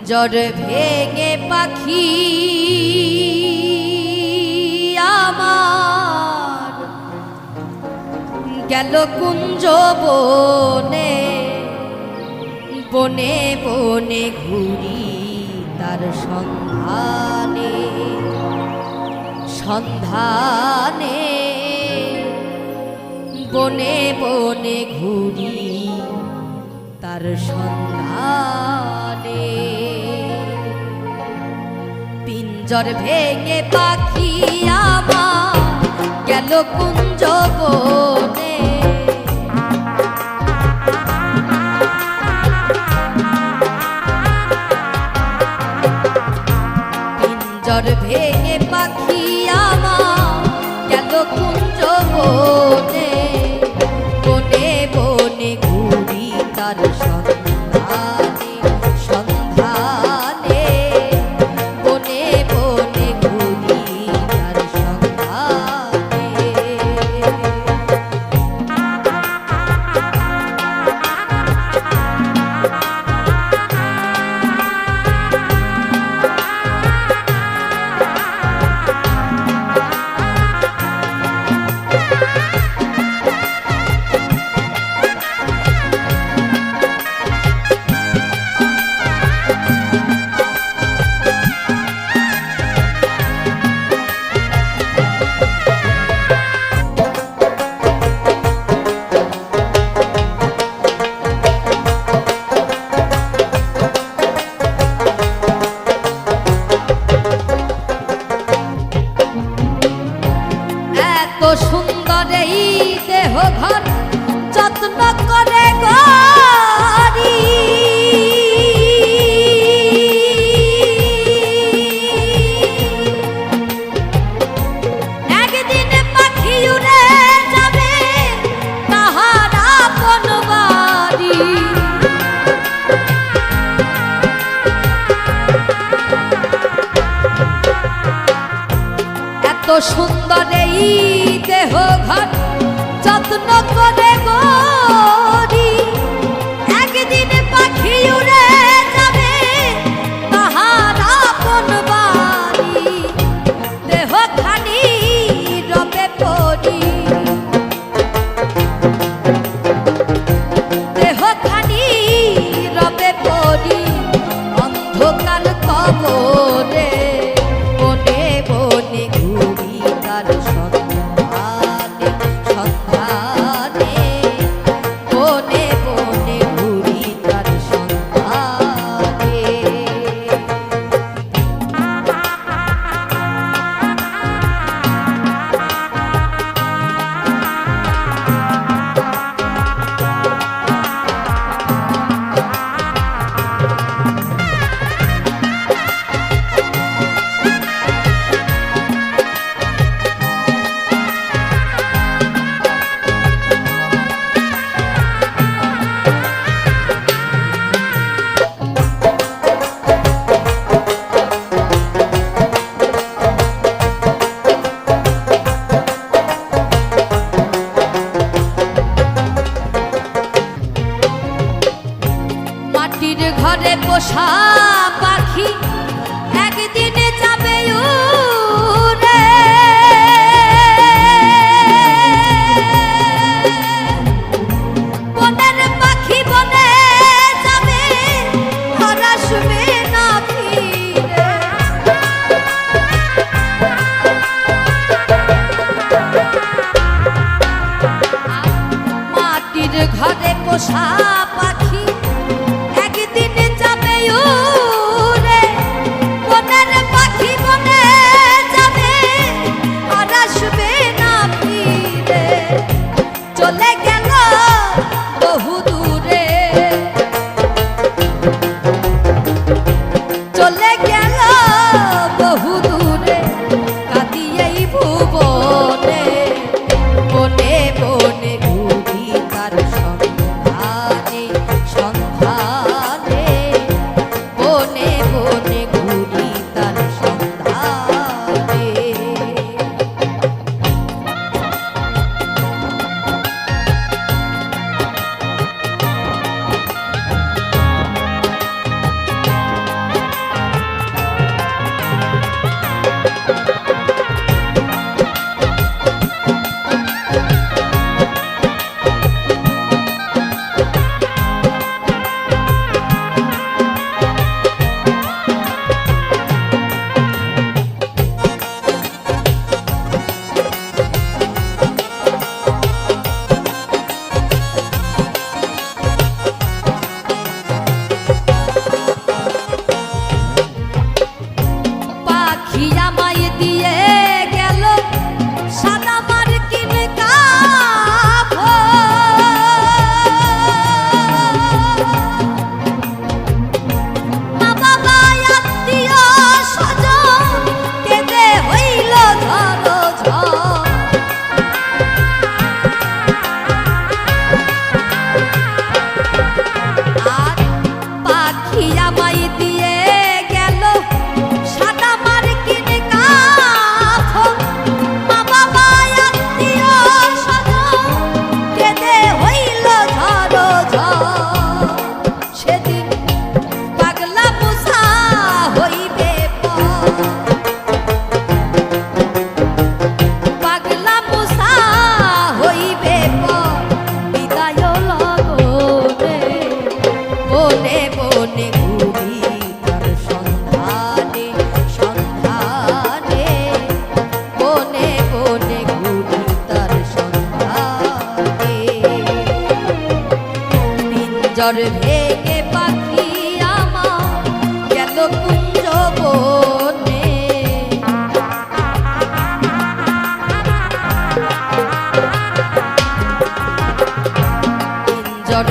পিঞ্জর ভেঙে পাখি আমার। গেল কুঞ্জ বনে বনে বনে ঘুরি তার সন্ধানে সন্ধানে। বনে বনে ঘুরি তার সন্ধানে। পিঞ্জর ভেঙে পাখি আমার গেল কুঞ্জ বনে। পিঞ্জর ভেঙে পাখি আমার গেল কুঞ্জ বনে। বনে বনে ঘুরি তার সন্ধানে ঘর যত্ন করে গরি একদিন পাখি উড়ে যাবে তাহার আপন বাড়ি। এত সুন্দর চলে বহু দূরে কাঁদিয়েই ভুবনে বনে বনে ঘুরি তার সন্ধানে সন্ধানে বনে বনে পিঞ্জর ভেঙে পাখি আমার গেল কুঞ্জ বনে জর